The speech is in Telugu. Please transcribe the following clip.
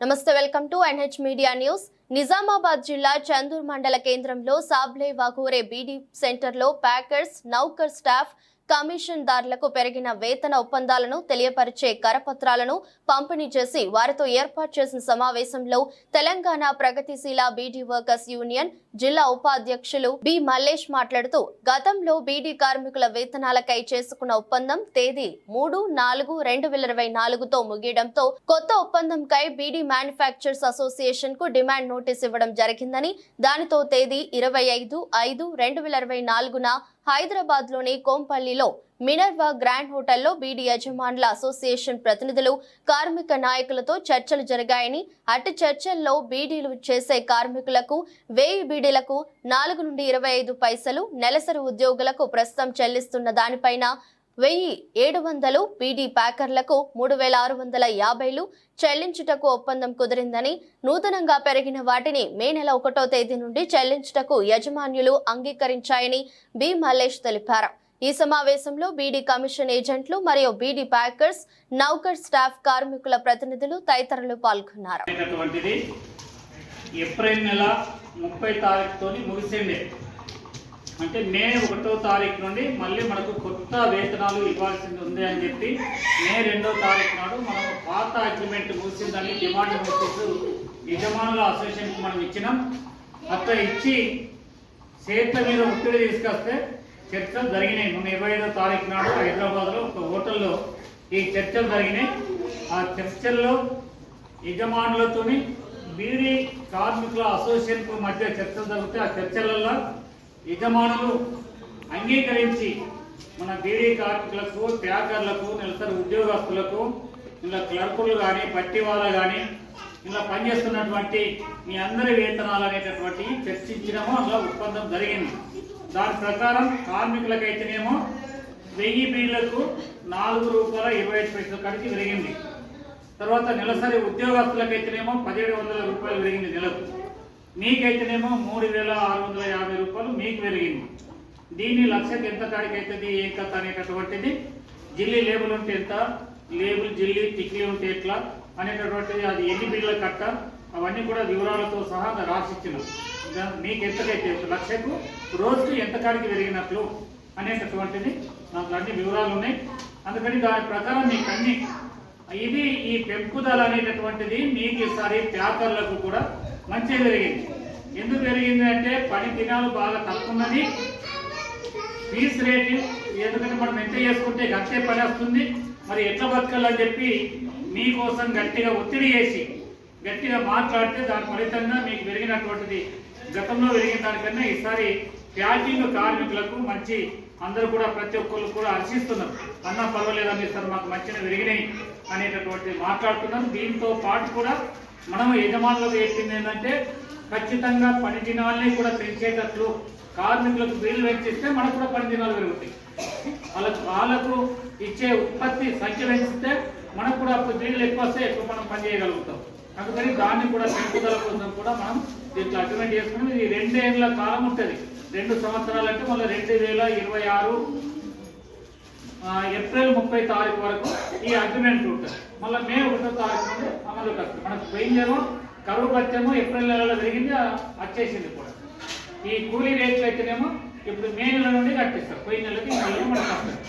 నమస్తే welcome to NH media news. Nizamabad జిల్లా చందూర్ మండల కేంద్రంలో సాబ్లే వాగూరే బీడీ సెంటర్లో ప్యాకర్స్ నౌకర్ స్టాఫ్ కమిషన్దారులకు పెరిగిన వేతన ఒప్పందాలను తెలియపరిచే కరపత్రాలను పంపిణీ చేసి వారితో ఏర్పాటు చేసిన సమావేశంలో తెలంగాణ ప్రగతిశీల బీడీ వర్కర్స్ యూనియన్ జిల్లా ఉపాధ్యక్షులు బి మల్లేష్ మాట్లాడుతూ గతంలో బీడీ కార్మికుల వేతనాలకై చేసుకున్న ఒప్పందం తేదీ మూడు నాలుగు రెండు వేల ఇరవై నాలుగుతో ముగియడంతో కొత్త ఒప్పందంకై బీడీ మ్యానుఫ్యాక్చర్స్ అసోసియేషన్కు డిమాండ్ నోటీస్ ఇవ్వడం జరిగిందని దానితో తేదీ ఇరవై ఐదు ఐదు రెండు వేల ఇరవై నాలుగున హైదరాబాద్లోని కోంపల్లిలో మినర్వా గ్రాండ్ హోటల్లో బీడీ యజమానుల అసోసియేషన్ ప్రతినిధులు కార్మిక నాయకులతో చర్చలు జరిగాయని అటు చర్చల్లో బీడీలు చేసే కార్మికులకు వెయ్యి బీడీలకు నాలుగు నుండి ఇరవై ఐదు పైసలు నెలసరి ఉద్యోగులకు ప్రస్తుతం చెల్లిస్తున్న దానిపైన వెయ్యి ఏడు వందలు బీడీ ప్యాకర్లకు మూడు వేల ఆరు వందల యాభైలు చెల్లించుటకు ఒప్పందం కుదిరిందని నూతనంగా పెరిగిన వాటిని మే నెల ఒకటో తేదీ నుండి చెల్లించుటకు యజమానులు అంగీకరించాయని బి మల్లేష్ తెలిపారు. ఈ సమావేశంలో బీడీ కమిషన్ ఏజెంట్లు మరియు బీడీ ప్యాకర్స్ నౌకర్ స్టాఫ్ కార్మికుల ప్రతినిధులు తదితరులు పాల్గొన్నారు. ఏప్రిల్ నెల ముప్పై తారీఖుతో ముగిసిండే అంటే మే ఒకటో తారీఖు నుండి మళ్ళీ మనకు కొత్త వేతనాలు ఇవ్వాల్సింది ఉంది అని చెప్పి మే రెండో తారీఖు నాడు మనం పాత అగ్రిమెంట్ ముగిసిందని డిమాండ్ నోటీసు యజమానుల అసోసియేషన్కి మనం ఇచ్చినాం. అట్లా ఇచ్చి చేతుల మీద ఒత్తిడి తీసుకొస్తే చర్చలు జరిగినాయి. మొన్న ఇరవై ఐదో తారీఖు నాడు హైదరాబాద్లో ఒక హోటల్లో ఈ చర్చలు జరిగినాయి. ఆ చర్చల్లో యజమానులతోని బీడీ కార్మికుల అసోసియేషన్ మధ్య చర్చలు జరిగితే ఆ చర్చలలో యజమానులు అంగీకరించి మన బీడీ కార్మికులకు ప్యాకర్లకు నిలసరి ఉద్యోగస్తులకు ఇలా క్లర్కులు కానీ పట్టి వాళ్ళ కానీ ఇలా పనిచేస్తున్నటువంటి మీ అందరి వేతనాలు అనేటటువంటి చర్చించినామో అలా ఒప్పందం జరిగింది. దాని ప్రకారం కార్మికులకైతేనేమో వెయ్యి బీళ్ళకు నాలుగు రూపాయల ఇరవై ఐదు పైసలు కాడికి పెరిగింది తర్వాత నెలసరి ఉద్యోగస్తులకైతేనేమో పదిహేడు వందల రూపాయలు పెరిగింది నెలకు. మీకైతేనేమో మూడు వేల ఆరు వందల యాభై రూపాయలు మీకు పెరిగింది దీన్ని లక్షకి ఎంత కాడికి అవుతుంది ఏం కథ అనేటటువంటిది జిల్లి లేబుల్ ఉంటే ఎంత లేబుల్ జిల్లి టిక్లీ ఉంటే ఎట్లా అనేటటువంటిది అది ఎన్ని బిళ్ళ కట్ట అవన్నీ కూడా వివరాలతో సహా రాసిచ్చినాం మీకు ఎంతకైతే ఒక లక్షకు రోజుకు ఎంత కాడికి పెరిగినట్లు అనేటటువంటిది నాకు అన్ని వివరాలు ఉన్నాయి. అందుకని దాని ప్రకారం మీకు అన్ని ఇది ఈ పెంపుదల అనేటటువంటిది మీకు ఈసారి ప్యాకర్లకు కూడా మంచిగా పెరిగింది. ఎందుకు పెరిగింది అంటే పని దినాలు బాగా తక్కువ ఉన్నది ఫీస్ రేటు ఎందుకంటే మనం ఎంత చేసుకుంటే గట్టే పని వస్తుంది. మరి ఎట్లా బతకాలని చెప్పి మీకోసం గట్టిగా ఒత్తిడి చేసి గట్టిగా మాట్లాడితే దాని ఫలితంగా మీకు పెరిగినటువంటిది గతంలో జరిగిన దానికన్నా ఈసారి ప్యాకింగ్ కార్మికులకు మంచి అందరూ కూడా ప్రతి ఒక్కరు కూడా హర్షిస్తున్నారు. అన్న పర్వాలేదని సార్? మాకు మంచిగా పెరిగినాయి అనేటటువంటి మాట్లాడుతున్నారు దీంతో పాటు కూడా మనం యజమానులకు చెప్పింది ఏంటంటే ఖచ్చితంగా పని దినాల్ని కూడా పెంచేటట్లు కార్మికులకు బిల్లు పెంచిస్తే మనకు కూడా పని దినాలు పెరుగుతాయి. వాళ్ళకు వాళ్ళకు ఇచ్చే ఉత్పత్తి సంఖ్య పెంచితే మనకు కూడా అప్పుడు బిల్లు ఎక్కువ వస్తే ఎక్కువ మనం పని చేయగలుగుతాం. అందుకని దాన్ని కూడా పెంపుదల కోసం కూడా మనం దీంట్లో అగ్రిమెంట్ చేసుకుని ఇది రెండేళ్ళ కాలం ఉంటుంది. రెండు సంవత్సరాలు అంటే మళ్ళీ రెండు వేల ఇరవై ఆరు ఏప్రిల్ ముప్పై తారీఖు వరకు ఈ అగ్రిమెంట్ ఉంటుంది. మళ్ళీ మే ఒకటో తారీఖు నుండి అమలుకి వస్తుంది. మనకు పోయిందేమో కరువు పత్యమో ఏప్రిల్ నెలలో పెరిగింది వచ్చేసింది కూడా. ఈ కూలీ రేట్లు అయితేనేమో ఇప్పుడు మే నెల నుండి కట్టిస్తారు. పోయిన నెలకి ఈ నెలలో మనకు వస్తుంది.